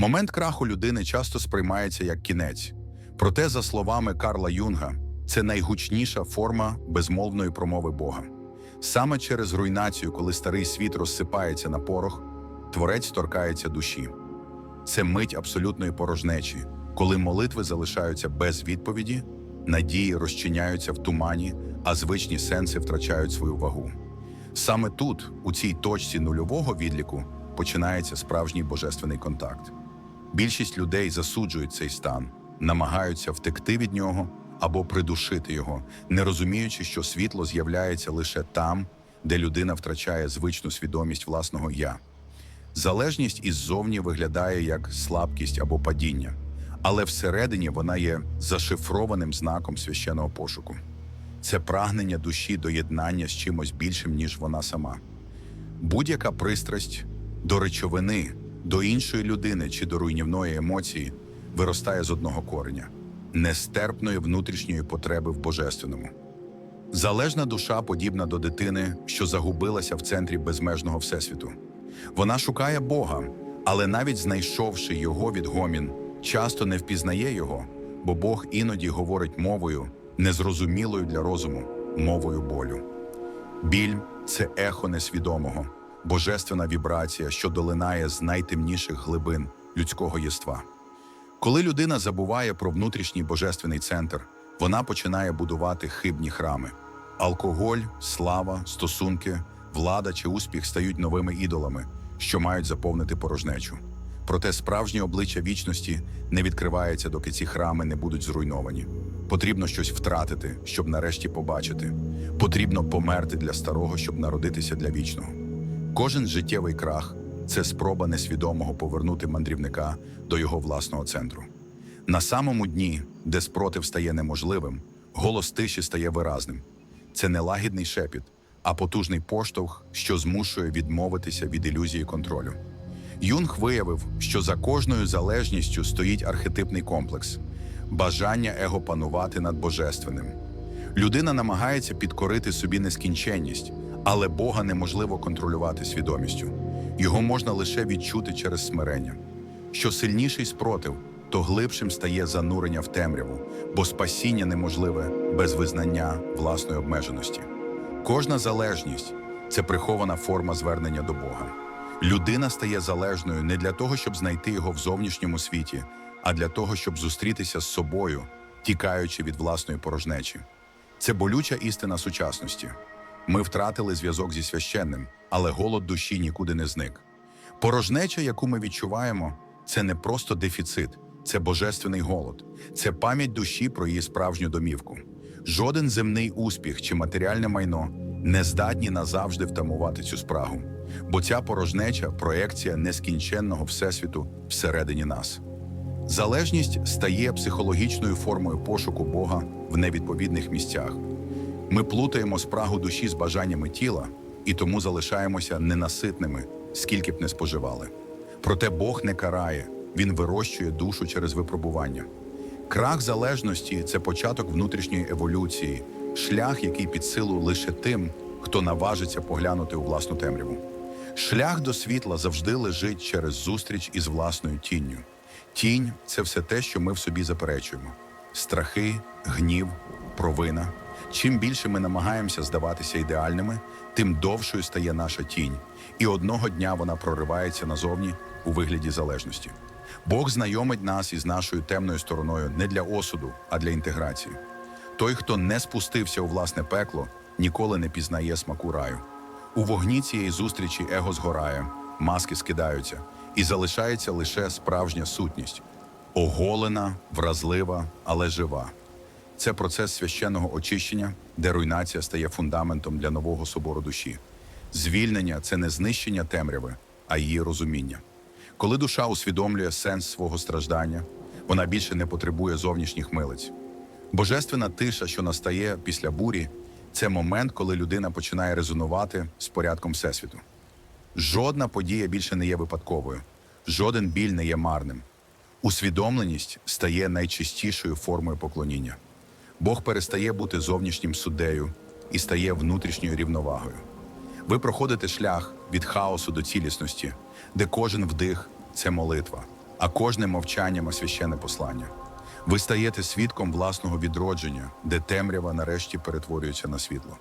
Момент краху людини часто сприймається як кінець. Проте, за словами Карла Юнга, це найгучніша форма безмовної промови Бога. Саме через руйнацію, коли старий світ розсипається на порох, творець торкається душі. Це мить абсолютної порожнечі, коли молитви залишаються без відповіді, надії розчиняються в тумані, а звичні сенси втрачають свою вагу. Саме тут, у цій точці нульового відліку, починається справжній божественний контакт. Більшість людей засуджують цей стан, намагаються втекти від нього або придушити його, не розуміючи, що світло з'являється лише там, де людина втрачає звичну свідомість власного я. Залежність іззовні виглядає як слабкість або падіння, але всередині вона є зашифрованим знаком священного пошуку. Це прагнення душі до єднання з чимось більшим, ніж вона сама. Будь-яка пристрасть до речовини, до іншої людини чи до руйнівної емоції виростає з одного кореня нестерпної внутрішньої потреби в божественному. Залежна душа подібна до дитини, що загубилася в центрі безмежного всесвіту. Вона шукає Бога, але навіть знайшовши його відгомін, часто не впізнає його, бо Бог іноді говорить мовою, незрозумілою для розуму, мовою болю. Біль це ехо несвідомого, божественна вібрація, що долинає з найтемніших глибин людського єства. Коли людина забуває про внутрішній божественний центр, вона починає будувати хибні храми. Алкоголь, слава, стосунки, влада чи успіх стають новими ідолами, що мають заповнити порожнечу. Проте справжнє обличчя вічності не відкривається, доки ці храми не будуть зруйновані. Потрібно щось втратити, щоб нарешті побачити. Потрібно померти для старого, щоб народитися для вічного. Кожен життєвий крах це спроба несвідомого повернути мандрівника до його власного центру. На самому дні, де спротив стає неможливим, голос тиші стає виразним. Це не лагідний шепіт, а потужний поштовх, що змушує відмовитися від ілюзії контролю. Юнг виявив, що за кожною залежністю стоїть архетипний комплекс бажання его панувати над божественним. Людина намагається підкорити собі нескінченність, але Бога неможливо контролювати свідомістю. Його можна лише відчути через смирення. Що сильніший спротив, то глибшим стає занурення в темряву, бо спасіння неможливе без визнання власної обмеженості. Кожна залежність це прихована форма звернення до Бога. Людина стає залежною не для того, щоб знайти його в зовнішньому світі, а для того, щоб зустрітися з собою, тікаючи від власної порожнечі. Це болюча істина сучасності. Ми втратили зв'язок зі священним, але голод душі нікуди не зник. Порожнеча, яку ми відчуваємо, це не просто дефіцит, це божественний голод, це пам'ять душі про її справжню домівку. Жоден земний успіх чи матеріальне майно не здатні назавжди втамувати цю спрагу, бо ця порожнеча проекція нескінченного всесвіту всередині нас. Залежність стає психологічною формою пошуку Бога в невідповідних місцях. Ми плутаємо спрагу душі з бажаннями тіла і тому залишаємося ненаситними, скільки б не споживали. Проте Бог не карає, Він вирощує душу через випробування. Крах залежності це початок внутрішньої еволюції, шлях, який під силу лише тим, хто наважиться поглянути у власну темряву. Шлях до світла завжди лежить через зустріч із власною тінню. Тінь це все те, що ми в собі заперечуємо: страхи, гнів, провина. Чим більше ми намагаємося здаватися ідеальними, тим довшою стає наша тінь, і одного дня вона проривається назовні у вигляді залежності. Бог знайомить нас із нашою темною стороною не для осуду, а для інтеграції. Той, хто не спустився у власне пекло, ніколи не пізнає смаку раю. У вогні цієї зустрічі его згорає, маски скидаються, і залишається лише справжня сутність оголена, вразлива, але жива. Це процес священного очищення, де руйнація стає фундаментом для нового собору душі. Звільнення це не знищення темряви, а її розуміння. Коли душа усвідомлює сенс свого страждання, вона більше не потребує зовнішніх милиць. Божественна тиша, що настає після бурі, це момент, коли людина починає резонувати з порядком Всесвіту. Жодна подія більше не є випадковою, жоден біль не є марним. Усвідомленість стає найчистішою формою поклоніння. Бог перестає бути зовнішнім суддею і стає внутрішньою рівновагою. Ви проходите шлях від хаосу до цілісності, де кожен вдих це молитва, а кожне мовчання священне послання. Ви стаєте свідком власного відродження, де темрява нарешті перетворюється на світло.